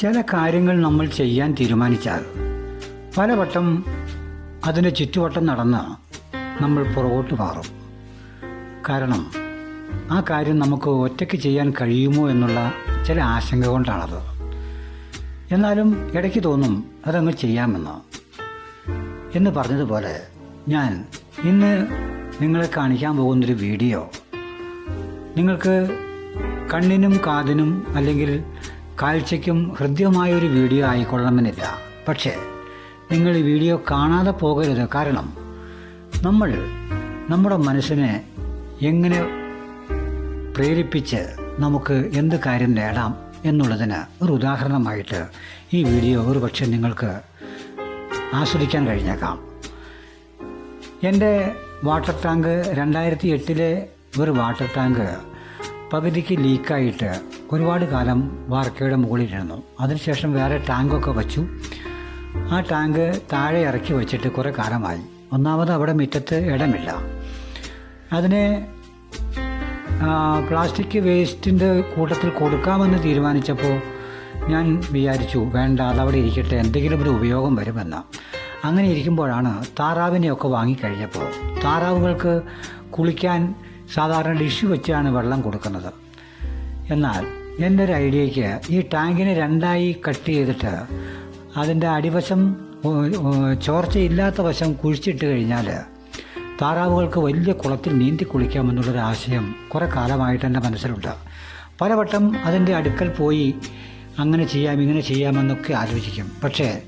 ചില കാര്യങ്ങൾ നമ്മൾ ചെയ്യാൻ തീരുമാനിച്ചാൽ പലവട്ടം അതിന് ചുറ്റുവട്ടം നടന്ന് നമ്മൾ പുറകോട്ട് മാറും. കാരണം ആ കാര്യം നമുക്ക് ഒറ്റയ്ക്ക് ചെയ്യാൻ കഴിയുമോ എന്നുള്ള ചില ആശങ്ക കൊണ്ടാണത്. എന്നാലും ഇടയ്ക്ക് തോന്നും അതങ്ങ് ചെയ്യാമെന്ന്. എന്ന് പറഞ്ഞതുപോലെ ഞാൻ ഇന്ന് നിങ്ങളെ കാണിക്കാൻ പോകുന്നൊരു വീഡിയോ. നിങ്ങൾക്ക് കണ്ണിനും കാതിനും അല്ലെങ്കിൽ കാഴ്ചയ്ക്കും ഹൃദ്യമായൊരു വീഡിയോ ആയിക്കൊള്ളണമെന്നില്ല. പക്ഷേ നിങ്ങൾ ഈ വീഡിയോ കാണാതെ പോകരുത്. കാരണം നമ്മൾ നമ്മുടെ മനസ്സിനെ എങ്ങനെ പ്രേരിപ്പിച്ച് നമുക്ക് എന്ത് കാര്യം നേടാം എന്നുള്ളതിന് ഒരു ഉദാഹരണമായിട്ട് ഈ വീഡിയോ ഒരു പക്ഷേ നിങ്ങൾക്ക് ആസ്വദിക്കാൻ കഴിഞ്ഞേക്കാം. എന്റെ വാട്ടർ ടാങ്ക് രണ്ടായിരത്തി എട്ടിലെ ഒരു വാട്ടർ ടാങ്ക് പകുതിക്ക് ലീക്കായിട്ട് ഒരുപാട് കാലം വാർക്കയുടെ മുകളിലിരുന്നു. അതിനുശേഷം വേറെ ടാങ്കൊക്കെ വച്ചു. ആ ടാങ്ക് താഴെ ഇറക്കി വെച്ചിട്ട് കുറേ കാലമായി. ഒന്നാമത് അവിടെ മുറ്റത്ത് ഇടമില്ല. അതിനെ പ്ലാസ്റ്റിക് വേസ്റ്റിന്റെ കൂട്ടത്തിൽ കൊടുക്കാമെന്ന് തീരുമാനിച്ചപ്പോൾ ഞാൻ വിചാരിച്ചു വേണ്ട അതവിടെ ഇരിക്കട്ടെ എന്തെങ്കിലും ഒരു ഉപയോഗം വരുമെന്ന്. അങ്ങനെ ഇരിക്കുമ്പോഴാണ് താറാവിനെയൊക്കെ വാങ്ങിക്കഴിഞ്ഞപ്പോൾ താറാവുകൾക്ക് കുളിക്കാൻ സാധാരണ ഡിഷ് വെച്ചാണ് വെള്ളം കൊടുക്കുന്നത്. എന്നാൽ എന്റെ ഒരു ഐഡിയയ്ക്ക് ഈ ടാങ്കിനെ രണ്ടായി കട്ട് ചെയ്തിട്ട് അതിന്റെ അടിവശം ചോർച്ചയില്ലാത്ത വശം കുഴിച്ചിട്ട് കഴിഞ്ഞാൽ താറാവുകൾക്ക് വലിയ കുളത്തിൽ നീന്തി കുളിക്കാമെന്നുള്ളൊരു ആശയം കുറേ കാലമായിട്ട് എന്റെ മനസ്സിലുണ്ട്. പലവട്ടം അതിന്റെ അടുക്കൽ പോയി അങ്ങനെ ചെയ്യാം ഇങ്ങനെ ചെയ്യാമെന്നൊക്കെ ആലോചിക്കും. പക്ഷേ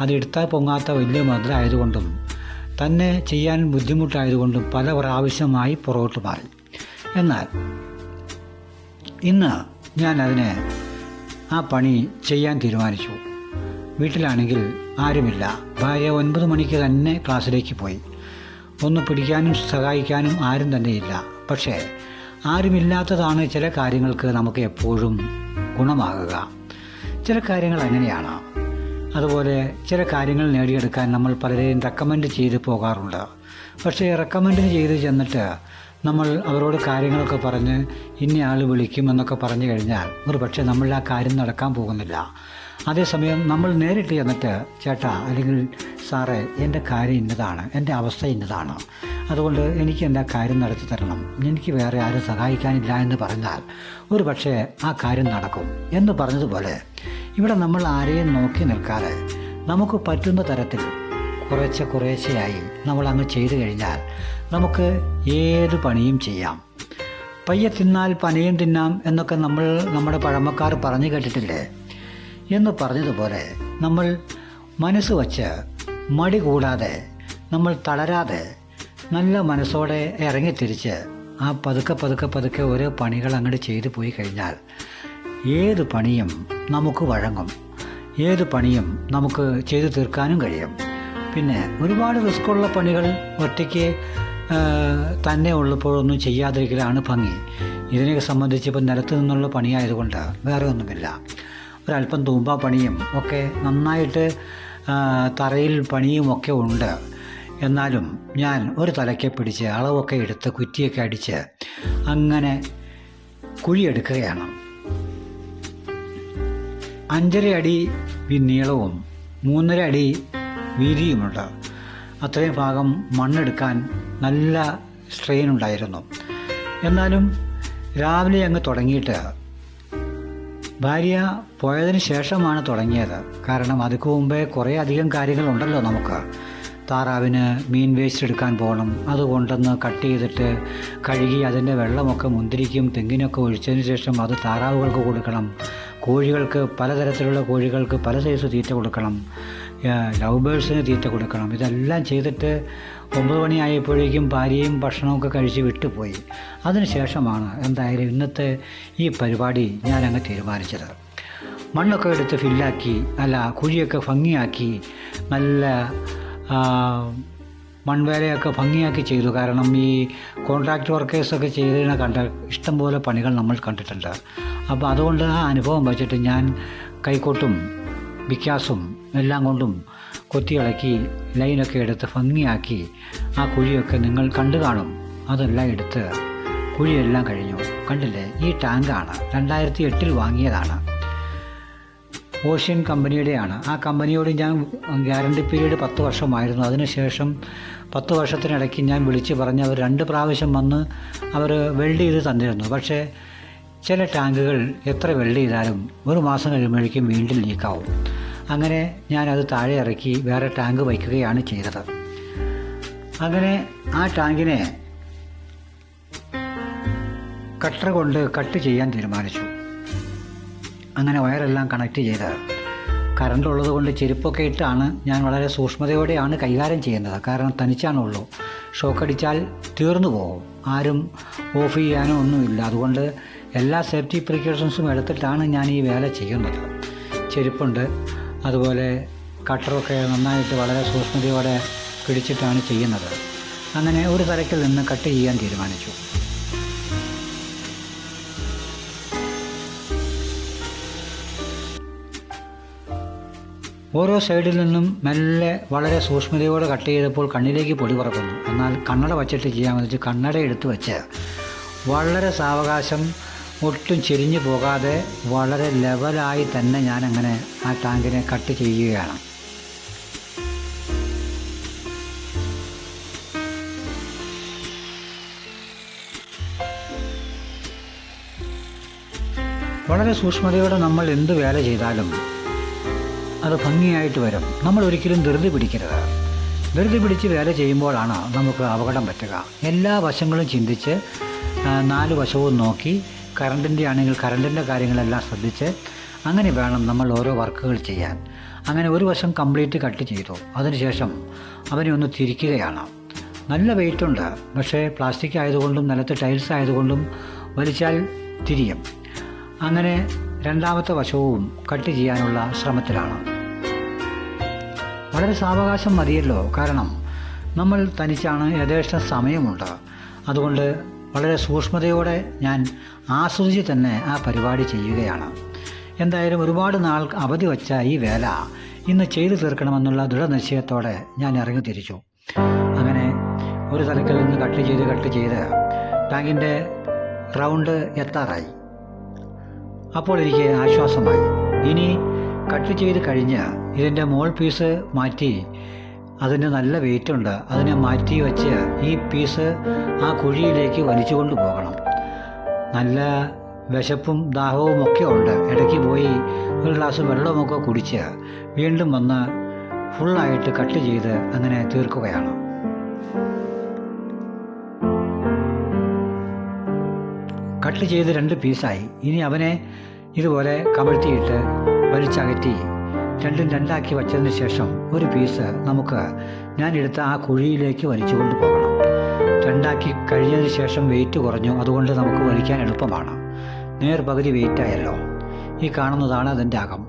അത് എടുത്താൽ പൊങ്ങാത്ത വലിയ മതിലായതുകൊണ്ടും തന്നെ ചെയ്യാൻ ബുദ്ധിമുട്ടായതുകൊണ്ടും പല പ്രാവശ്യമായി പുറകോട്ട് മാറി. എന്നാൽ ഇന്ന് ഞാൻ അതിനെ ആ പണി ചെയ്യാൻ തീരുമാനിച്ചു. വീട്ടിലാണെങ്കിൽ ആരുമില്ല. ഭാര്യ ഒൻപത് മണിക്ക് തന്നെ ക്ലാസ്സിലേക്ക് പോയി. ഒന്ന് പിടിക്കാനും സഹായിക്കാനും ആരും തന്നെയില്ല പക്ഷേ ആരുമില്ലാത്തതാണ് ചില കാര്യങ്ങൾക്ക് നമുക്ക് എപ്പോഴും ഗുണമാകുക. ചില കാര്യങ്ങൾ അങ്ങനെയാണ് അതുപോലെ ചില കാര്യങ്ങൾ നേടിയെടുക്കാൻ നമ്മൾ പലരെയും റെക്കമെൻഡ് ചെയ്ത് പോകാറുണ്ട്. പക്ഷേ റെക്കമെൻഡ് ചെയ്ത് ചെന്നിട്ട് നമ്മൾ അവരോട് കാര്യങ്ങളൊക്കെ പറഞ്ഞ് ഇന്ന ആൾ വിളിക്കും എന്നൊക്കെ പറഞ്ഞു കഴിഞ്ഞാൽ ഒരു പക്ഷേ നമ്മൾ ആ കാര്യം നടക്കാൻ പോകുന്നില്ല. അതേസമയം നമ്മൾ നേരിട്ട് ചെന്നിട്ട് ചേട്ടാ അല്ലെങ്കിൽ സാറേ എന്റെ കാര്യം ഇന്നതാണ് എന്റെ അവസ്ഥ ഇന്നതാണ്. അതുകൊണ്ട് എനിക്ക് എന്റെ കാര്യം നടത്തി തരണം. എനിക്ക് വേറെ ആരും സഹായിക്കാനില്ല എന്ന് പറഞ്ഞാൽ ഒരു പക്ഷേ ആ കാര്യം നടക്കും. എന്ന് പറഞ്ഞതുപോലെ ഇവിടെ നമ്മൾ ആരെയും നോക്കി നിൽക്കാതെ നമുക്ക് പറ്റുന്ന തരത്തിൽ കുറേശ്ശെ കുറേശ്ശെയായി നമ്മൾ അങ്ങ് ചെയ്തു കഴിഞ്ഞാൽ നമുക്ക് ഏത് പണിയും ചെയ്യാം. പയ്യെ തിന്നാൽ പനയും തിന്നാം എന്നൊക്കെ നമ്മൾ നമ്മുടെ പഴമക്കാർ പറഞ്ഞു കേട്ടിട്ടില്ലേ? എന്ന് പറഞ്ഞതുപോലെ നമ്മൾ മനസ്സ് വച്ച് മടി കൂടാതെ നമ്മൾ തളരാതെ നല്ല മനസ്സോടെ ഇറങ്ങിത്തിരിച്ച് ആ പതുക്കെ പതുക്കെ പതുക്കെ ഓരോ പണികൾ അങ്ങോട്ട് ചെയ്തു പോയി കഴിഞ്ഞാൽ ഏത് പണിയും നമുക്ക് വഴങ്ങും. ഏത് പണിയും നമുക്ക് ചെയ്തു തീർക്കാനും കഴിയും. പിന്നെ ഒരുപാട് റിസ്ക്കുള്ള പണികൾ ഒറ്റയ്ക്ക് തന്നെ ഉള്ളപ്പോഴൊന്നും ചെയ്യാതിരിക്കലാണ് ഭംഗി. ഇതിനെ സംബന്ധിച്ച് ഇപ്പം നിലത്ത് നിന്നുള്ള പണിയായതുകൊണ്ട് വേറെ ഒന്നുമില്ല. ഒരല്പം തൂമ്പ പണിയും ഒക്കെ നന്നായിട്ട് തറയിൽ പണിയും ഒക്കെ ഉണ്ട്. എന്നാലും ഞാൻ ഒരു തലയ്ക്ക് പിടിച്ച് അളവൊക്കെ എടുത്ത് കുറ്റിയൊക്കെ അടിച്ച് അങ്ങനെ കുഴിയെടുക്കുകയാണ്. അഞ്ചര അടി നീളവും മൂന്നര അടി വീതിയുമുണ്ട്. അത്രയും ഭാഗം മണ്ണെടുക്കാൻ നല്ല സ്ട്രെയിൻ ഉണ്ടായിരുന്നു. എന്നാലും രാവിലെ അങ്ങ് തുടങ്ങിയിട്ട് ഭാര്യ പോയതിന് ശേഷമാണ് തുടങ്ങിയത്. കാരണം അതിക്ക് മുമ്പേ കുറേ അധികം കാര്യങ്ങളുണ്ടല്ലോ നമുക്ക്. താറാവിന് മീൻ വേസ്റ്റ് എടുക്കാൻ പോകണം. അത് കൊണ്ടുവന്ന് കട്ട് ചെയ്തിട്ട് കഴുകി അതിന്റെ വെള്ളമൊക്കെ മുന്തിരിക്കും തെങ്ങിനൊക്കെ ഒഴിച്ചതിന് ശേഷം അത് താറാവുകൾക്ക് കൊടുക്കണം. കോഴികൾക്ക് പലതരത്തിലുള്ള കോഴികൾക്ക് പല സൈസ് തീറ്റ കൊടുക്കണം. ലവ് ബേഴ്സിന് തീറ്റ കൊടുക്കണം. ഇതെല്ലാം ചെയ്തിട്ട് ഒമ്പത് മണിയായപ്പോഴേക്കും ഭാര്യയും ഭക്ഷണമൊക്കെ കഴിച്ച് വിട്ടുപോയി. അതിനുശേഷമാണ് എന്തായാലും ഇന്നത്തെ ഈ പരിപാടി ഞാനങ്ങ് തീരുമാനിച്ചത്. മണ്ണൊക്കെ എടുത്ത് ഫില്ലാക്കി അല്ല കുഴിയൊക്കെ ഭംഗിയാക്കി നല്ല മൺവേലയൊക്കെ ഭംഗിയാക്കി ചെയ്തു. കാരണം ഈ കോൺട്രാക്ട് വർക്കേഴ്സൊക്കെ ചെയ്തതിനെ കണ്ട ഇഷ്ടംപോലെ പണികൾ നമ്മൾ കണ്ടിട്ടുണ്ട്. അപ്പോൾ അതുകൊണ്ട് ആ അനുഭവം വച്ചിട്ട് ഞാൻ കൈക്കോട്ടും വിക്യാസും എല്ലാം കൊണ്ടും കൊത്തിയിളക്കി ലൈനൊക്കെ എടുത്ത് ഭംഗിയാക്കി ആ കുഴിയൊക്കെ നിങ്ങൾ കണ്ടു കാണും. അതെല്ലാം എടുത്ത് കുഴിയെല്ലാം കഴിഞ്ഞു. കണ്ടില്ലേ? ഈ ടാങ്കാണ്. രണ്ടായിരത്തി എട്ടിൽ വാങ്ങിയതാണ്. ഓഷ്യൻ കമ്പനിയുടെയാണ്. ആ കമ്പനിയോട് ഞാൻ ഗ്യാരണ്ടി പീരീഡ് പത്ത് വർഷമായിരുന്നു. അതിനുശേഷം പത്ത് വർഷത്തിനിടയ്ക്ക് ഞാൻ വിളിച്ച് പറഞ്ഞ് അവർ രണ്ട് പ്രാവശ്യം വന്ന് അവർ വെൽഡ് ചെയ്ത് തന്നിരുന്നു. പക്ഷേ ചില ടാങ്കുകൾ എത്ര വെൽഡ് ചെയ്താലും ഒരു മാസം കഴിയുമ്പോഴേക്കും വീണ്ടും ലീക്കാവും. അങ്ങനെ ഞാനത് താഴെ ഇറക്കി വേറെ ടാങ്ക് വയ്ക്കുകയാണ് ചെയ്തത്. അങ്ങനെ ആ ടാങ്കിനെ കട്ടർ കൊണ്ട് കട്ട് ചെയ്യാൻ തീരുമാനിച്ചു. അങ്ങനെ വയറെല്ലാം കണക്ട് ചെയ്ത് കറണ്ട് ഉള്ളത് കൊണ്ട് ചെരുപ്പൊക്കെ ഇട്ടാണ് ഞാൻ വളരെ സൂക്ഷ്മതയോടെയാണ് കൈകാര്യം ചെയ്യുന്നത്. കാരണം തനിച്ചാണുള്ളൂ ഷോക്ക് അടിച്ചാൽ തീർന്നു പോകും. ആരും ഓഫ് ചെയ്യാനോ ഒന്നുമില്ല. അതുകൊണ്ട് എല്ലാ സേഫ്റ്റി പ്രിക്കോഷൻസും എടുത്തിട്ടാണ് ഞാൻ ഈ വേല ചെയ്യുന്നത്. ചെരുപ്പുണ്ട്. അതുപോലെ കട്ടറൊക്കെ നന്നായിട്ട് വളരെ സൂക്ഷ്മതയോടെ പിടിച്ചിട്ടാണ് ചെയ്യുന്നത്. അങ്ങനെ ഒരു തരക്കിൽ നിന്ന് കട്ട് ചെയ്യാൻ തീരുമാനിച്ചു. ഓരോ സൈഡിൽ നിന്നും മെല്ലെ വളരെ സൂക്ഷ്മതയോടെ കട്ട് ചെയ്തപ്പോൾ കണ്ണിലേക്ക് പൊടി പറക്കുന്നു. എന്നാൽ കണ്ണട വച്ചിട്ട് ചെയ്യാമെന്ന് വെച്ച് കണ്ണട എടുത്ത് വെച്ച് വളരെ സാവകാശം ഒട്ടും ചെരിഞ്ഞു പോകാതെ വളരെ ലെവലായി തന്നെ ഞാനങ്ങനെ ആ ടാങ്കിനെ കട്ട് ചെയ്യുകയാണ്. വളരെ സൂക്ഷ്മതയോടെ നമ്മൾ എന്ത് വേല ചെയ്താലും അത് ഭംഗിയായിട്ട് വരും. നമ്മൾ ഒരിക്കലും ധൃതി പിടിക്കരുത്. ധൃതി പിടിച്ച് വേല ചെയ്യുമ്പോഴാണ് നമുക്ക് അപകടം പറ്റുക. എല്ലാ വശങ്ങളും ചിന്തിച്ച് നാല് വശവും നോക്കി കറണ്ടിന്റെ ആണെങ്കിൽ കറണ്ടിന്റെ കാര്യങ്ങളെല്ലാം ശ്രദ്ധിച്ച് അങ്ങനെ വേണം നമ്മൾ ഓരോ വർക്കുകൾ ചെയ്യാൻ. അങ്ങനെ ഒരു വശം കംപ്ലീറ്റ് കട്ട് ചെയ്തു. അതിനുശേഷം അവനെ ഒന്ന് തിരിക്കുകയാണ്. നല്ല വെയിറ്റുണ്ട്. പക്ഷേ പ്ലാസ്റ്റിക് ആയതുകൊണ്ടും നിലത്ത് ടൈൽസ് ആയതുകൊണ്ടും വലിച്ചാൽ തിരിയും. അങ്ങനെ രണ്ടാമത്തെ വശവും കട്ട് ചെയ്യാനുള്ള ശ്രമത്തിലാണ്. വളരെ സാവകാശം മതിയല്ലോ. കാരണം നമ്മൾ തനിച്ചാണ് യഥേഷ്ട സമയമുണ്ട്. അതുകൊണ്ട് വളരെ സൂക്ഷ്മതയോടെ ഞാൻ ആസ്വദിച്ച് തന്നെ ആ പരിപാടി ചെയ്യുകയാണ്. എന്തായാലും ഒരുപാട് നാൾ അവധി വച്ച ഈ വേല ഇന്ന് ചെയ്തു തീർക്കണമെന്നുള്ള ദൃഢനിശ്ചയത്തോടെ ഞാൻ ഇറങ്ങി തിരിച്ചു. അങ്ങനെ ഒരു തലക്കിൽ നിന്ന് കട്ട് ചെയ്ത് കട്ട് ചെയ്ത് ടാങ്കിന്റെ റൗണ്ട് എത്താറായി. അപ്പോൾ എനിക്ക് ആശ്വാസമായി. ഇനി കട്ട് ചെയ്ത് കഴിഞ്ഞ് ഇതിന്റെ മോൾ പീസ് മാറ്റി അതിന് നല്ല വെയിറ്റ് ഉണ്ട്. അതിനെ മാറ്റി വെച്ച് ഈ പീസ് ആ കുഴിയിലേക്ക് വലിച്ചു കൊണ്ട് പോകണം. നല്ല വിശപ്പും ദാഹവും ഒക്കെ ഉണ്ട്. ഇടയ്ക്ക് പോയി ഒരു ഗ്ലാസ് വെള്ളമൊക്കെ കുടിച്ച് വീണ്ടും വന്ന് ഫുള്ളായിട്ട് കട്ട് ചെയ്ത് അങ്ങനെ തീർക്കുകയാണ്. കട്ട് ചെയ്ത് രണ്ട് പീസായി. ഇനി അവനെ ഇതുപോലെ കമഴ്ത്തിയിട്ട് വലിച്ചകറ്റി രണ്ടും രണ്ടാക്കി വച്ചതിന് ശേഷം ഒരു പീസ് നമുക്ക് ഞാൻ എടുത്ത ആ കുഴിയിലേക്ക് വലിച്ചു കൊണ്ടുപോകണം രണ്ടാക്കി കഴിഞ്ഞതിന് ശേഷം വെയിറ്റ് കുറഞ്ഞു. അതുകൊണ്ട് നമുക്ക് വലിക്കാൻ എളുപ്പമാണ്. നേർ പകുതി വെയിറ്റ് ആയല്ലോ. ഈ കാണുന്നതാണ് അതിന്റെ അകം.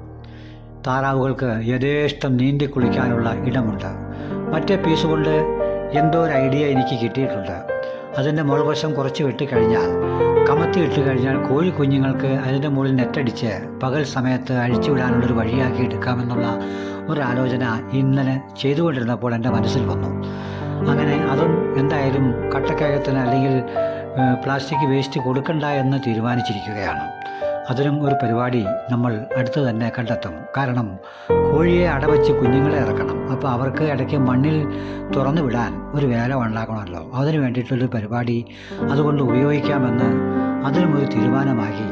താറാവുകൾക്ക് യഥേഷ്ടം നീന്തി കുളിക്കാനുള്ള ഇടമുണ്ട്. മറ്റേ പീസ് കൊണ്ട് എന്തോ ഒരു ഐഡിയ എനിക്ക് കിട്ടിയിട്ടുണ്ട്. അതിന്റെ മുകൾവശം കുറച്ച് വെട്ടിക്കഴിഞ്ഞാൽ കമത്തി ഇട്ട് കഴിഞ്ഞാൽ കോഴി കുഞ്ഞുങ്ങൾക്ക് അതിന്റെ മുകളിൽ നെറ്റടിച്ച് പകൽ സമയത്ത് അഴിച്ചുവിടാനുള്ളൊരു വഴിയാക്കി എടുക്കാമെന്നുള്ള ഒരു ആലോചന ഇന്നലെ ചെയ്തുകൊണ്ടിരുന്നപ്പോൾ എന്റെ മനസ്സിൽ വന്നു. അങ്ങനെ അതും എന്തായാലും കട്ടക്കകത്തിന് അല്ലെങ്കിൽ പ്ലാസ്റ്റിക് വേസ്റ്റ് കൊടുക്കണ്ട എന്ന് തീരുമാനിച്ചിരിക്കുകയാണ്. അതിനും ഒരു പരിപാടി നമ്മൾ അടുത്ത് തന്നെ കണ്ടെത്തും. കാരണം കോഴിയെ അടവച്ച് കുഞ്ഞുങ്ങളെ ഇറക്കണം. അപ്പോൾ അവർക്ക് ഇടയ്ക്ക് മണ്ണിൽ തുറന്നു വിടാൻ ഒരു വേല ഉണ്ടാക്കണമല്ലോ അതിന് വേണ്ടിയിട്ടൊരു പരിപാടി അതുകൊണ്ട് ഉപയോഗിക്കാമെന്ന് അതിനും ഒരു തീരുമാനമാക്കി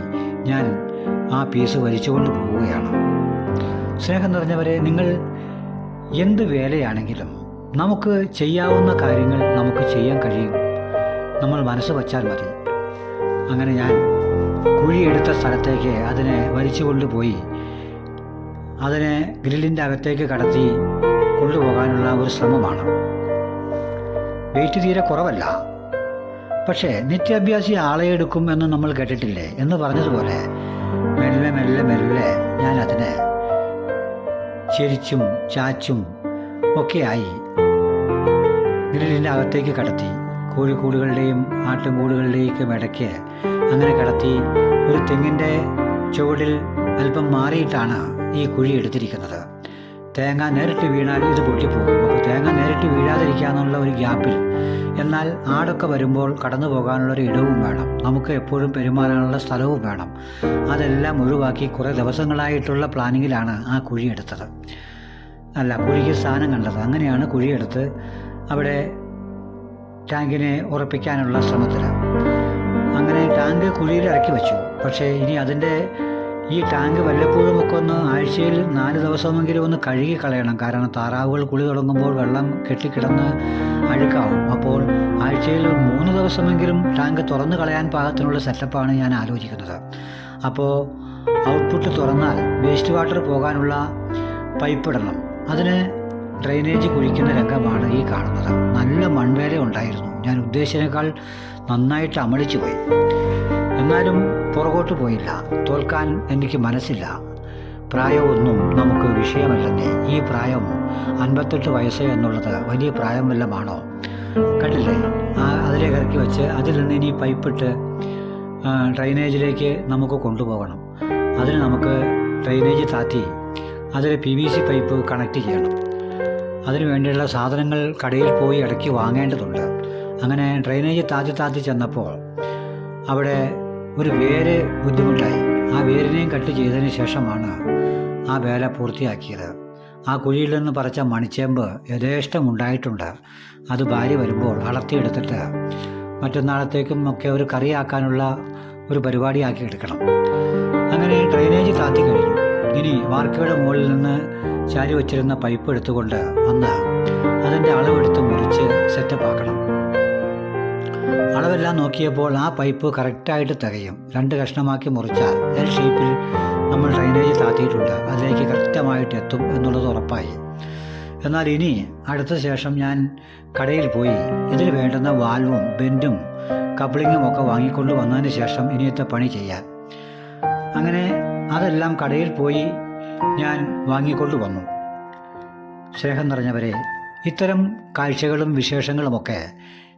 ഞാൻ ആ പീസ് വലിച്ചുകൊണ്ട് പോവുകയാണ്. സ്നേഹം നിറഞ്ഞവരെ നിങ്ങൾ എന്ത് വേലയാണെങ്കിലും നമുക്ക് ചെയ്യാവുന്ന കാര്യങ്ങൾ നമുക്ക് ചെയ്യാൻ കഴിയും. നമ്മൾ മനസ്സ് വച്ചാൽ മതി. അങ്ങനെ ഞാൻ കുഴിയെടുത്ത സ്ഥലത്തേക്ക് അതിനെ വലിച്ചു കൊണ്ടുപോയി അതിനെ ഗ്രില്ലിന്റെ അകത്തേക്ക് കടത്തി കൊണ്ടുപോകാനുള്ള ഒരു ശ്രമമാണ്. വെയിറ്റ് തീരെ കുറവല്ല. പക്ഷേ നിത്യാഭ്യാസി ആളെ എടുക്കും എന്ന് നമ്മൾ കേട്ടിട്ടില്ലേ? എന്ന് പറഞ്ഞതുപോലെ മെല്ലെ മെല്ലെ മെല്ലെ ഞാൻ അതിനെ ചെരിച്ചും ചാച്ചും ഒക്കെയായി ഗ്രില്ലിന്റെ അകത്തേക്ക് കടത്തി. കോഴിക്കൂടുകളുടെയും ആട്ടിൻകൂടുകളുടെയും ഇടയ്ക്ക് അങ്ങനെ കിടത്തി ഒരു തെങ്ങിന്റെ ചുവടിൽ അല്പം മാറിയിട്ടാണ് ഈ കുഴി എടുത്തിരിക്കുന്നത്. തേങ്ങ നേരിട്ട് വീണാൽ ഇത് പൊട്ടിപ്പോകും. അപ്പോൾ തേങ്ങ നേരിട്ട് വീഴാതിരിക്കാന്നുള്ള ഒരു ഗ്യാപ്പിൽ. എന്നാൽ ആടൊക്കെ വരുമ്പോൾ കടന്നു പോകാനുള്ള ഒരു ഇടവും വേണം. നമുക്ക് എപ്പോഴും പെരുമാറാനുള്ള സ്ഥലവും വേണം. അതെല്ലാം ഒഴിവാക്കി കുറേ ദിവസങ്ങളായിട്ടുള്ള പ്ലാനിങ്ങിലാണ് ആ കുഴി എടുത്തത്. അല്ല കുഴിക്ക് സ്ഥാനം കണ്ടത്. അങ്ങനെയാണ് കുഴിയെടുത്ത് അവിടെ ടാങ്കിനെ ഉറപ്പിക്കാനുള്ള ശ്രമത്തിൽ. അങ്ങനെ ടാങ്ക് കുഴിയിൽ ഇറക്കി വെച്ചു. പക്ഷേ ഇനി അതിന്റെ ഈ ടാങ്ക് വല്ലപ്പോഴും ഒക്കെ ഒന്ന് ആഴ്ചയിൽ നാല് ദിവസമെങ്കിലും ഒന്ന് കഴുകി കളയണം. കാരണം താറാവുകൾ കുളി തുടങ്ങുമ്പോൾ വെള്ളം കെട്ടിക്കിടന്ന് അഴുക്കാവും. അപ്പോൾ ആഴ്ചയിൽ മൂന്ന് ദിവസമെങ്കിലും ടാങ്ക് തുറന്നു കളയാൻ പാകത്തിനുള്ള സെറ്റപ്പാണ് ഞാൻ ആലോചിക്കുന്നത്. അപ്പോൾ ഔട്ട്പുട്ട് തുറന്നാൽ വേസ്റ്റ് വാട്ടർ പോകാനുള്ള പൈപ്പ് ഇടണം. അതിന് ഡ്രെയിനേജ് കുഴിക്കുന്ന രംഗമാണ് ഈ കാണുന്നത്. നല്ല മൺവേല ഉണ്ടായിരുന്നു. ഞാൻ ഉദ്ദേശിച്ചതിനേക്കാൾ നന്നായിട്ട് അമളിച്ചു പോയി. എന്നാലും പുറകോട്ട് പോയില്ല. തോൽക്കാൻ എനിക്ക് മനസ്സില്ല. പ്രായമൊന്നും നമുക്ക് വിഷയമല്ലെന്നേ. ഈ പ്രായം അൻപത്തെട്ട് വയസ്സ് എന്നുള്ളത് വലിയ പ്രായം വല്ലമാണോ? കണ്ടില്ലേ? അതിലേക്ക് ഇറക്കി വെച്ച് അതിൽ നിന്ന് ഇനി പൈപ്പിട്ട് ഡ്രൈനേജിലേക്ക് നമുക്ക് കൊണ്ടുപോകണം. അതിന് നമുക്ക് ഡ്രൈനേജ് താത്തി അതിൽ P V C pipe connect ചെയ്യണം. അതിനു വേണ്ടിയുള്ള സാധനങ്ങൾ കടയിൽ പോയി ഇടയ്ക്ക് വാങ്ങേണ്ടതുണ്ട്. അങ്ങനെ ഡ്രെയിനേജ് താത്തി താത്തി ചെന്നപ്പോൾ അവിടെ ഒരു വേര് ബുദ്ധിമുട്ടായി. ആ വേരിനെയും കട്ട് ചെയ്തതിന് ശേഷമാണ് ആ വേല പൂർത്തിയാക്കിയത്. ആ കുഴിയിൽ നിന്ന് പറിച്ച മണിച്ചേമ്പ് യഥേഷ്ടം ഉണ്ടായിട്ടുണ്ട് അത് ഭാര്യ വരുമ്പോൾ അളത്തിയെടുത്തിട്ട് മറ്റന്നാളത്തേക്കും ഒക്കെ ഒരു കറിയാക്കാനുള്ള ഒരു പരിപാടിയാക്കി എടുക്കണം. അങ്ങനെ ഡ്രെയിനേജ് താത്തി കഴിഞ്ഞു. ഇനി വാർക്കയുടെ മുകളിൽ നിന്ന് ചാരി വച്ചിരുന്ന പൈപ്പ് എടുത്തുകൊണ്ട് വന്ന് അതിന്റെ അളവെടുത്ത് മുറിച്ച് സെറ്റപ്പ് ആക്കണം. അളവെല്ലാം നോക്കിയപ്പോൾ ആ പൈപ്പ് കറക്റ്റായിട്ട് തികയും. രണ്ട് കഷ്ണമാക്കി മുറിച്ചാൽ എൽ ഷേപ്പിൽ നമ്മൾ ഡ്രൈനേജ് താത്തിയിട്ടുണ്ട്. അതിലേക്ക് കൃത്യമായിട്ട് എത്തും എന്നുള്ളത് ഉറപ്പായി. എന്നാൽ ഇനി അടുത്ത ശേഷം ഞാൻ കടയിൽ പോയി ഇതിൽ വേണ്ടുന്ന വാൽവും ബെൻഡും കപ്ലിങ്ങും ഒക്കെ വാങ്ങിക്കൊണ്ട് വന്നതിന് ശേഷം ഇനിയത്തെ പണി ചെയ്യാൻ. അങ്ങനെ അതെല്ലാം കടയിൽ പോയി ഞാൻ വാങ്ങിക്കൊണ്ട് വന്നു. സ്നേഹം നിറഞ്ഞവരെ ഇത്തരം കാഴ്ചകളും വിശേഷങ്ങളുമൊക്കെ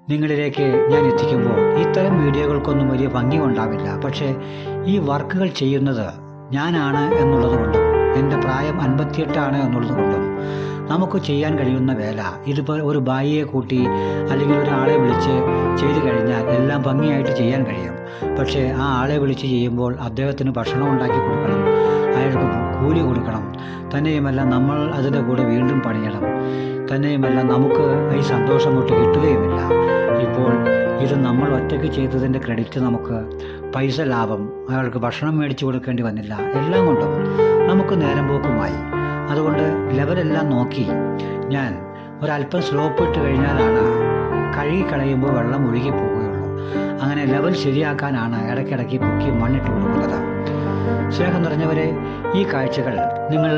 നിങ്ങളിലേക്ക് ഞാൻ എത്തിക്കുമ്പോൾ ഇത്തരം വീഡിയോകൾക്കൊന്നും വലിയ ഭംഗി ഉണ്ടാവില്ല. പക്ഷേ ഈ വർക്കുകൾ ചെയ്യുന്നത് ഞാനാണ് എന്നുള്ളത് കൊണ്ടും എന്റെ പ്രായം അൻപത്തിയെട്ടാണ് എന്നുള്ളത് കൊണ്ടും നമുക്ക് ചെയ്യാൻ കഴിയുന്ന വേല. ഇതിപ്പോൾ ഒരു ബായിയെ കൂട്ടി അല്ലെങ്കിൽ ഒരാളെ വിളിച്ച് ചെയ്തു കഴിഞ്ഞാൽ എല്ലാം ഭംഗിയായിട്ട് ചെയ്യാൻ കഴിയും. പക്ഷേ ആ ആളെ വിളിച്ച് ചെയ്യുമ്പോൾ അദ്ദേഹത്തിന് ഭക്ഷണം ഉണ്ടാക്കി കൊടുക്കണം. അയാൾക്ക് കൂലി കൊടുക്കണം. തന്നെയുമല്ല നമ്മൾ അതിന്റെ കൂടെ വീണ്ടും പണിയണം. തന്നെയുമല്ല നമുക്ക് ഈ സന്തോഷം തൊട്ട് കിട്ടുകയുമില്ല. ഇപ്പോൾ ഇത് നമ്മൾ ഒറ്റയ്ക്ക് ചെയ്തതിന്റെ ക്രെഡിറ്റ് നമുക്ക് പൈസ ലാഭം അയാൾക്ക് ഭക്ഷണം മേടിച്ചു കൊടുക്കേണ്ടി വന്നില്ല. എല്ലാം കൊണ്ടും നമുക്ക് നേരം പോക്കുമായി. അതുകൊണ്ട് ലെവലെല്ലാം നോക്കി. ഞാൻ ഒരല്പം സ്ലോപ്പ് ഇട്ട് കഴിഞ്ഞാലാണ് കഴുകി കളയുമ്പോൾ വെള്ളം ഒഴുകി പോവുകയുള്ളൂ അങ്ങനെ ലെവൽ ശരിയാക്കാനാണ് ഇടയ്ക്കിടയ്ക്ക് പൊക്കി മണ്ണിട്ട് കൊടുക്കുന്നത്. സ്നേഹം നിറഞ്ഞവരെ ഈ കാഴ്ചകൾ നിങ്ങൾ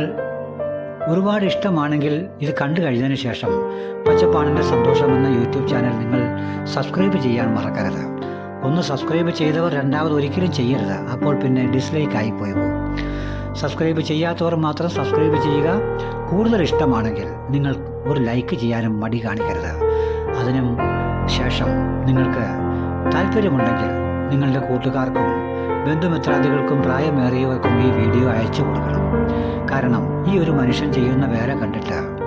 ഒരുപാട് ഇഷ്ടമാണെങ്കിൽ ഇത് കണ്ടു കഴിഞ്ഞതിന് ശേഷം പച്ചപ്പാണിന്റെ സന്തോഷം എന്ന യൂട്യൂബ് ചാനൽ നിങ്ങൾ സബ്സ്ക്രൈബ് ചെയ്യാൻ മറക്കരുത്. ഒന്ന് സബ്സ്ക്രൈബ് ചെയ്തവർ രണ്ടാമത് ഒരിക്കലും ചെയ്യരുത്. അപ്പോൾ പിന്നെ ഡിസ്ലൈക്ക് പോയി പോകും. സബ്സ്ക്രൈബ് ചെയ്യാത്തവർ മാത്രം സബ്സ്ക്രൈബ് ചെയ്യുക. കൂടുതൽ ഇഷ്ടമാണെങ്കിൽ നിങ്ങൾ ഒരു ലൈക്ക് ചെയ്യാനും മടി കാണിക്കരുത്. അതിനും ശേഷം നിങ്ങൾക്ക് താല്പര്യമുണ്ടെങ്കിൽ നിങ്ങളുടെ കൂട്ടുകാർക്കും ബന്ധുമിത്രാദികൾക്കും പ്രായമേറിയവർക്കും ഈ വീഡിയോ അയച്ചു കൊടുക്കണം. കാരണം ഈ ഒരു മനുഷ്യൻ ചെയ്യുന്ന വേല കണ്ടിട്ട്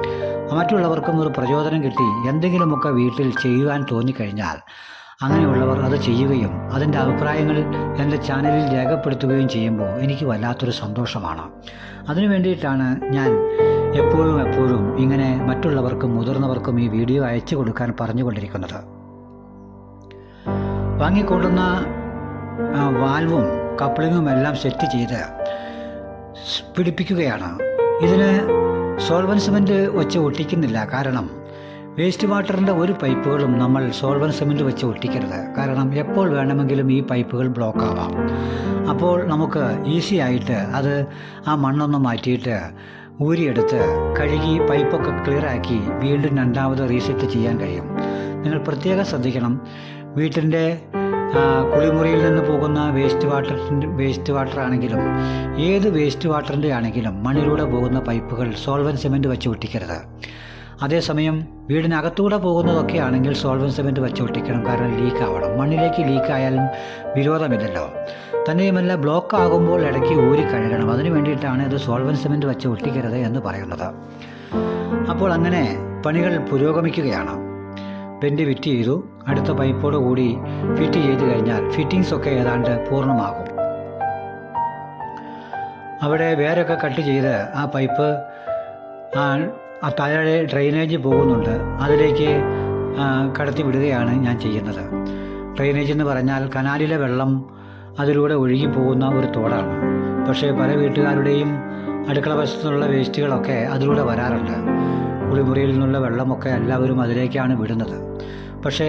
മറ്റുള്ളവർക്കും ഒരു പ്രചോദനം കിട്ടി എന്തെങ്കിലുമൊക്കെ വീട്ടിൽ ചെയ്യുവാൻ തോന്നിക്കഴിഞ്ഞാൽ അങ്ങനെയുള്ളവർ അത് ചെയ്യുകയും അതിന്റെ അഭിപ്രായങ്ങൾ എന്റെ ചാനലിൽ രേഖപ്പെടുത്തുകയും ചെയ്യുമ്പോൾ എനിക്ക് വല്ലാത്തൊരു സന്തോഷമാണ്. അതിനു വേണ്ടിയിട്ടാണ് ഞാൻ എപ്പോഴും എപ്പോഴും ഇങ്ങനെ മറ്റുള്ളവർക്കും മുതിർന്നവർക്കും ഈ വീഡിയോ അയച്ചു കൊടുക്കാൻ പറഞ്ഞുകൊണ്ടിരിക്കുന്നത്. വാങ്ങിക്കൊള്ളുന്ന വാൽവും കപ്ലിങ്ങും എല്ലാം സെറ്റ് ചെയ്ത് പിടിപ്പിക്കുകയാണ്. ഇതിന് സോൾവൻസ്മെന്റ് വെച്ച് ഒട്ടിക്കുന്നില്ല. കാരണം വേസ്റ്റ് വാട്ടറിന്റെ ഒരു പൈപ്പുകളും നമ്മൾ സോൾവൻ സിമെന്റ് വെച്ച് ഒട്ടിക്കരുത്. കാരണം എപ്പോൾ വേണമെങ്കിലും ഈ പൈപ്പുകൾ ബ്ലോക്ക് ആവാം. അപ്പോൾ നമുക്ക് ഈസി ആയിട്ട് അത് ആ മണ്ണൊന്ന് മാറ്റിയിട്ട് ഊരിയെടുത്ത് കഴുകി പൈപ്പൊക്കെ ക്ലിയറാക്കി വീണ്ടും രണ്ടാമത് റീസെറ്റ് ചെയ്യാൻ കഴിയും. നിങ്ങൾ പ്രത്യേകം ശ്രദ്ധിക്കണം. വീട്ടിന്റെ കുളിമുറിയിൽ നിന്ന് പോകുന്ന വേസ്റ്റ് വാട്ടറിന്റെ വേസ്റ്റ് വാട്ടർ ആണെങ്കിലും ഏത് വേസ്റ്റ് വാട്ടറിന്റെ ആണെങ്കിലും മണ്ണിലൂടെ പോകുന്ന പൈപ്പുകൾ സോൾവൻ സിമെന്റ് വെച്ച് ഒട്ടിക്കരുത്. അതേസമയം വീടിനകത്തൂടെ പോകുന്നതൊക്കെ ആണെങ്കിൽ സോൾവൻ സിമെന്റ് വെച്ച് ഒട്ടിക്കണം കാരണം ലീക്ക് ആവണം മണ്ണിലേക്ക് ലീക്ക് ആയാലും വിരോധമില്ലല്ലോ. തന്നെയുമല്ല ബ്ലോക്ക് ആകുമ്പോൾ ഇടയ്ക്ക് ഊരി കഴുകണം. അതിന് വേണ്ടിയിട്ടാണ് ഇത് സോൾവൻ സിമെന്റ് വെച്ച് ഒട്ടിക്കരുത് എന്ന് പറയുന്നത്. അപ്പോൾ അങ്ങനെ പണികൾ പുരോഗമിക്കുകയാണ്. ബെൻഡ് ഫിറ്റ് ചെയ്തു. അടുത്ത പൈപ്പോട് കൂടി ഫിറ്റ് ചെയ്ത് കഴിഞ്ഞാൽ ഫിറ്റിങ്സ് ഒക്കെ ഏതാണ്ട് പൂർണമാകും. അവിടെ വേരൊക്കെ കട്ട് ചെയ്ത് ആ പൈപ്പ് ആ ആ താഴെ ഡ്രെയിനേജ് പോകുന്നുണ്ട്. അതിലേക്ക് കടത്തി വിടുകയാണ് ഞാൻ ചെയ്യുന്നത്. ഡ്രെയിനേജ് എന്ന് പറഞ്ഞാൽ കനാലിലെ വെള്ളം അതിലൂടെ ഒഴുകി പോകുന്ന ഒരു തോടാണ്. പക്ഷേ പല വീട്ടുകാരുടെയും അടുക്കള വശത്തുനിന്നുള്ള വേസ്റ്റുകളൊക്കെ അതിലൂടെ വരാറുണ്ട്. കുളിമുറിയിൽ നിന്നുള്ള വെള്ളമൊക്കെ എല്ലാവരും അതിലേക്കാണ് വിടുന്നത്. പക്ഷേ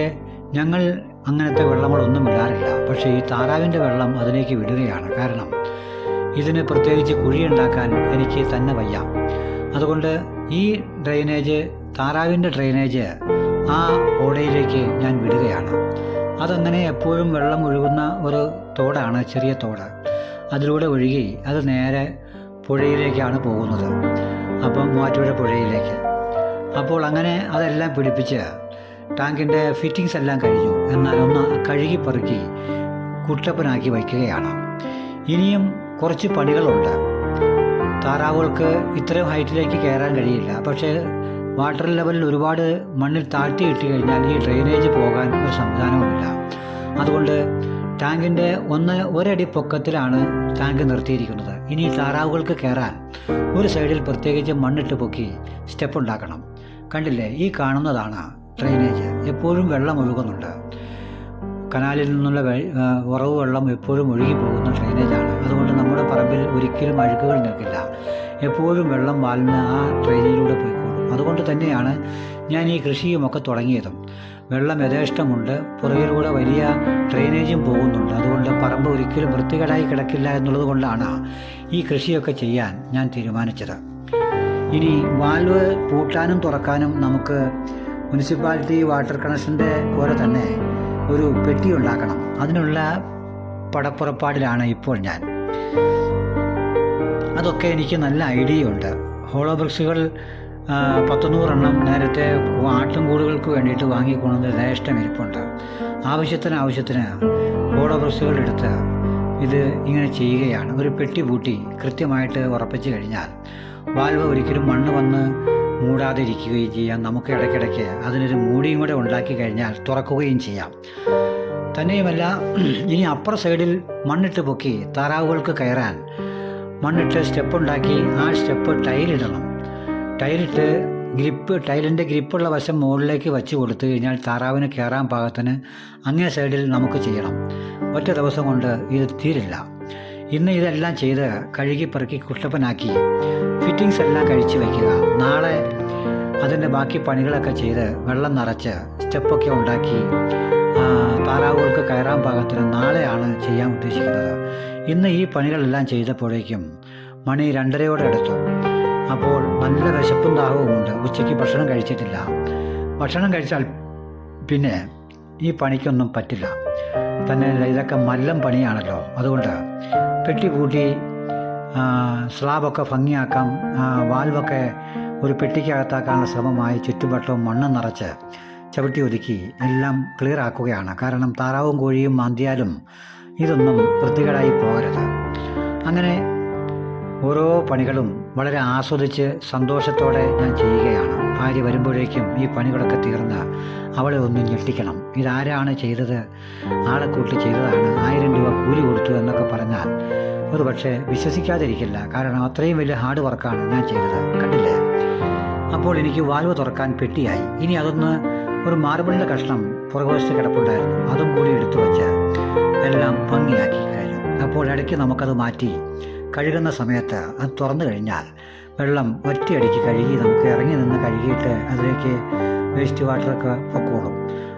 ഞങ്ങൾ അങ്ങനത്തെ വെള്ളങ്ങളൊന്നും ഇടാറില്ല. പക്ഷേ ഈ താറാവിന്റെ വെള്ളം അതിലേക്ക് വിടുകയാണ് കാരണം ഇതിന് പ്രത്യേകിച്ച് കുഴിയുണ്ടാക്കാൻ എനിക്ക് തന്നെ വയ്യ. അതുകൊണ്ട് ഈ ഡ്രെയിനേജ് താറാവിന്റെ ഡ്രെയിനേജ് ആ ഓടയിലേക്ക് ഞാൻ വിടുകയാണ്. അതങ്ങനെ എപ്പോഴും വെള്ളം ഒഴുകുന്ന ഒരു തോടാണ് ചെറിയ തോട്. അതിലൂടെ ഒഴുകി അത് നേരെ പുഴയിലേക്കാണ് പോകുന്നത്. അപ്പം മൂവാറ്റുപുഴ പുഴയിലേക്ക്. അപ്പോൾ അങ്ങനെ അതെല്ലാം പിടിപ്പിച്ച് ടാങ്കിന്റെ ഫിറ്റിങ്സ് എല്ലാം കഴിഞ്ഞു. എന്നാൽ ഒന്ന് കഴുകി പെറുക്കി കുട്ടപ്പനാക്കി വയ്ക്കുകയാണ്. ഇനിയും കുറച്ച് പണികളുണ്ട്. താറാവുകൾക്ക് ഇത്രയും ഹൈറ്റിലേക്ക് കയറാൻ കഴിയില്ല. പക്ഷേ വാട്ടർ ലെവലിൽ ഒരുപാട് മണ്ണിൽ താഴ്ത്തി ഇട്ട് കഴിഞ്ഞാൽ ഈ ഡ്രെയിനേജ് പോകാൻ ഒരു സംവിധാനവുമില്ല. അതുകൊണ്ട് ടാങ്കിന്റെ ഒന്ന് ഒരടി പൊക്കത്തിലാണ് ടാങ്ക് നിർത്തിയിരിക്കുന്നത്. ഇനി താറാവുകൾക്ക് കയറാൻ ഒരു സൈഡിൽ പ്രത്യേകിച്ച് മണ്ണിട്ട് പൊക്കി സ്റ്റെപ്പ് ഉണ്ടാക്കണം. കണ്ടില്ലേ ഈ കാണുന്നതാണ് ഡ്രെയിനേജ്. എപ്പോഴും വെള്ളം ഒഴുകുന്നുണ്ട്. കനാലിൽ നിന്നുള്ള ഉറവ് വെള്ളം എപ്പോഴും ഒഴുകി പോകുന്ന ഡ്രെയിനേജാണ്. അതുകൊണ്ട് നമ്മുടെ പറമ്പിൽ ഒരിക്കലും അഴുക്കുകൾ നിൽക്കില്ല. എപ്പോഴും വെള്ളം വാലിന് ആ ട്രെയിനിലൂടെ പോയിക്കോളും. അതുകൊണ്ട് തന്നെയാണ് ഞാൻ ഈ കൃഷിയുമൊക്കെ തുടങ്ങിയതും. വെള്ളം യഥേഷ്ടമുണ്ട്. പുറകിലൂടെ വലിയ ഡ്രെയിനേജും പോകുന്നുണ്ട്. അതുകൊണ്ട് പറമ്പ് ഒരിക്കലും വൃത്തികേടായി കിടക്കില്ല എന്നുള്ളത് കൊണ്ടാണ് ഈ കൃഷിയൊക്കെ ചെയ്യാൻ ഞാൻ തീരുമാനിച്ചത്. ഇനി വാൽവ് പൂട്ടാനും തുറക്കാനും നമുക്ക് മുനിസിപ്പാലിറ്റി വാട്ടർ കണക്ഷന്റെ പോലെ തന്നെ ഒരു പെട്ടി ഉണ്ടാക്കണം. അതിനുള്ള പടപ്പുറപ്പാടിലാണ് ഇപ്പോൾ ഞാൻ. അതൊക്കെ എനിക്ക് നല്ല ഐഡിയ ഉണ്ട് ഹോളോ ബ്രിക്സുകൾ പത്തൊന്നൂറെണ്ണം നേരത്തെ ആട്ടുംകൂടുകൾക്ക് വേണ്ടിയിട്ട് വാങ്ങിക്കൊണ്ടത് യഥേഷ്ടം ഇരിപ്പുണ്ട്. ആവശ്യത്തിന് ആവശ്യത്തിന് ഹോളോ ബ്രിക്സുകൾ എടുത്ത് ഇത് ഇങ്ങനെ ചെയ്യുകയാണ്. ഒരു പെട്ടി പൂട്ടി കൃത്യമായിട്ട് ഉറപ്പിച്ചു കഴിഞ്ഞാൽ വാൽവ് ഒരിക്കലും മണ്ണ് വന്ന് മൂടാതിരിക്കുകയും ചെയ്യാം. നമുക്ക് ഇടയ്ക്കിടയ്ക്ക് അതിനൊരു മൂടിയും കൂടെ ഉണ്ടാക്കി കഴിഞ്ഞാൽ തുറക്കുകയും ചെയ്യാം. തന്നെയുമല്ല ഇനി അപ്പുറ സൈഡിൽ മണ്ണിട്ട് പൊക്കി താറാവുകൾക്ക് കയറാൻ മണ്ണിട്ട് സ്റ്റെപ്പ് ഉണ്ടാക്കി ആ സ്റ്റെപ്പ് ടൈലിടണം. ടൈലിട്ട് ഗ്രിപ്പ് ടൈലിന്റെ ഗ്രിപ്പുള്ള വശം മുകളിലേക്ക് വെച്ച് കൊടുത്തു കഴിഞ്ഞാൽ താറാവിന് കയറാൻ പാകത്തിന് അങ്ങേ സൈഡിൽ നമുക്ക് ചെയ്യണം. ഒറ്റ ദിവസം കൊണ്ട് ഇത് തീരില്ല. ഇന്ന് ഇതെല്ലാം ചെയ്ത് കഴുകി പെറുക്കി കുട്ടപ്പനാക്കി ഫിറ്റിങ്സ് എല്ലാം കഴിച്ചു വയ്ക്കുക. നാളെ അതിന്റെ ബാക്കി പണികളൊക്കെ ചെയ്ത് വെള്ളം നിറച്ച് സ്റ്റെപ്പൊക്കെ ഉണ്ടാക്കി താറാവുകൾക്ക് കയറാൻ പാകത്തിന് നാളെയാണ് ചെയ്യാൻ ഉദ്ദേശിക്കുന്നത്. ഇന്ന് ഈ പണികളെല്ലാം ചെയ്തപ്പോഴേക്കും മണി രണ്ടരയോടെ അടുത്തു അപ്പോൾ നല്ല വിശപ്പും ദാഹവുമുണ്ട് ഉച്ചയ്ക്ക് ഭക്ഷണം കഴിച്ചിട്ടില്ല. ഭക്ഷണം കഴിച്ചാൽ പിന്നെ ഈ പണിക്കൊന്നും പറ്റില്ല. തന്നെ ഇതൊക്കെ മല്ലം പണിയാണല്ലോ. അതുകൊണ്ട് പെട്ടി കൂട്ടി സ്ലാബൊക്കെ ഭംഗിയാക്കാം വാൽവൊക്കെ ഒരു പെട്ടിക്കകത്താക്കാനുള്ള ശ്രമമായി ചുറ്റുവട്ടവും മണ്ണ് നിറച്ച് ചവിട്ടി ഒതുക്കി എല്ലാം ക്ലിയർ ആക്കുകയാണ്. കാരണം താറാവും കോഴിയും മാന്തിയാലും ഇതൊന്നും വൃത്തികേടായി പോകരുത്. അങ്ങനെ ഓരോ പണികളും വളരെ ആസ്വദിച്ച് സന്തോഷത്തോടെ ഞാൻ ചെയ്യുകയാണ്. ഭാര്യ വരുമ്പോഴേക്കും ഈ പണികളൊക്കെ തീർന്ന് അവളെ ഒന്ന് ഞെട്ടിക്കണം. ഇതാരാണ് ചെയ്തത്? ആളെ കൂട്ടി ചെയ്തതാണ്. ആയിരം രൂപ കൂലി കൊടുത്തു എന്നൊക്കെ പറഞ്ഞാൽ ഒരു പക്ഷേ വിശ്വസിക്കാതിരിക്കില്ല. കാരണം അത്രയും വലിയ ഹാർഡ് വർക്കാണ് ഞാൻ ചെയ്തത്. കണ്ടില്ലേ? അപ്പോൾ എനിക്ക് വാൽവ് തുറക്കാൻ പെട്ടിയായി. ഇനി അതൊന്ന് ഒരു മാർബിളിന്റെ കഷ്ണം പുറകുവശത്ത് കിടപ്പുണ്ടായിരുന്നു. അതും കൂടി എടുത്തു വെച്ച് എല്ലാം ഭംഗിയാക്കി കഴിഞ്ഞു അപ്പോൾ ഇടയ്ക്ക് നമുക്കത് മാറ്റി. കഴുകുന്ന സമയത്ത് അത് തുറന്നു കഴിഞ്ഞാൽ വെള്ളം ഒറ്റയടിക്ക് കഴുകി നമുക്ക് ഇറങ്ങി നിന്ന് കഴുകിയിട്ട് അതിലേക്ക് വേസ്റ്റ് വാട്ടറൊക്കെ പൊക്കോളും.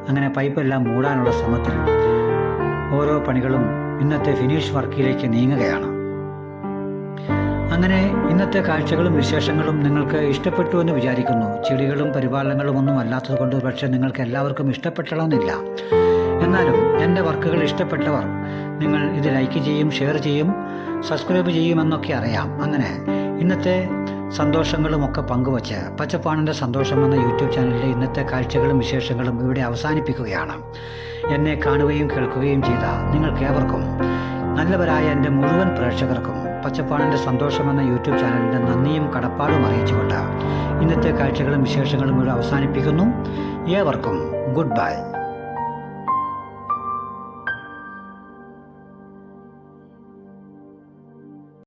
അങ്ങനെ പൈപ്പെല്ലാം മൂടാനുള്ള ശ്രമത്തിൽ ഓരോ പണികളും ഇന്നത്തെ ഫിനിഷ് വർക്കിലേക്ക് നീങ്ങുകയാണ്. അങ്ങനെ ഇന്നത്തെ കാഴ്ചകളും വിശേഷങ്ങളും നിങ്ങൾക്ക് ഇഷ്ടപ്പെട്ടു എന്ന് വിചാരിക്കുന്നു. ചെടികളും പരിപാലനങ്ങളും ഒന്നും അല്ലാത്തത് കൊണ്ട് പക്ഷേ നിങ്ങൾക്ക് എല്ലാവർക്കും ഇഷ്ടപ്പെട്ടണമെന്നില്ല എന്നാലും എന്റെ വർക്കുകൾ ഇഷ്ടപ്പെട്ടവർ നിങ്ങൾ ഇത് ലൈക്ക് ചെയ്യും ഷെയർ ചെയ്യും സബ്സ്ക്രൈബ് ചെയ്യുമെന്നൊക്കെ അറിയാം. അങ്ങനെ ഇന്നത്തെ സന്തോഷങ്ങളും ഒക്കെ പങ്കുവച്ച് പച്ചപ്പാണിന്റെ സന്തോഷം എന്ന യൂട്യൂബ് ചാനലിലെ ഇന്നത്തെ കാഴ്ചകളും വിശേഷങ്ങളും ഇവിടെ അവസാനിപ്പിക്കുകയാണ്. എന്നെ കാണുകയും കേൾക്കുകയും ചെയ്ത നിങ്ങൾക്കേവർക്കും നല്ലവരായ എന്റെ മുഴുവൻ പ്രേക്ഷകർക്കും പച്ചപ്പാണിന്റെ സന്തോഷം എന്ന യൂട്യൂബ് ചാനലിന്റെ നന്ദിയും കടപ്പാടും അറിയിച്ചുകൊണ്ട് ഇന്നത്തെ കാഴ്ചകളും വിശേഷങ്ങളും ഇവിടെ അവസാനിപ്പിക്കുന്നു. ഏവർക്കും ഗുഡ് ബൈ.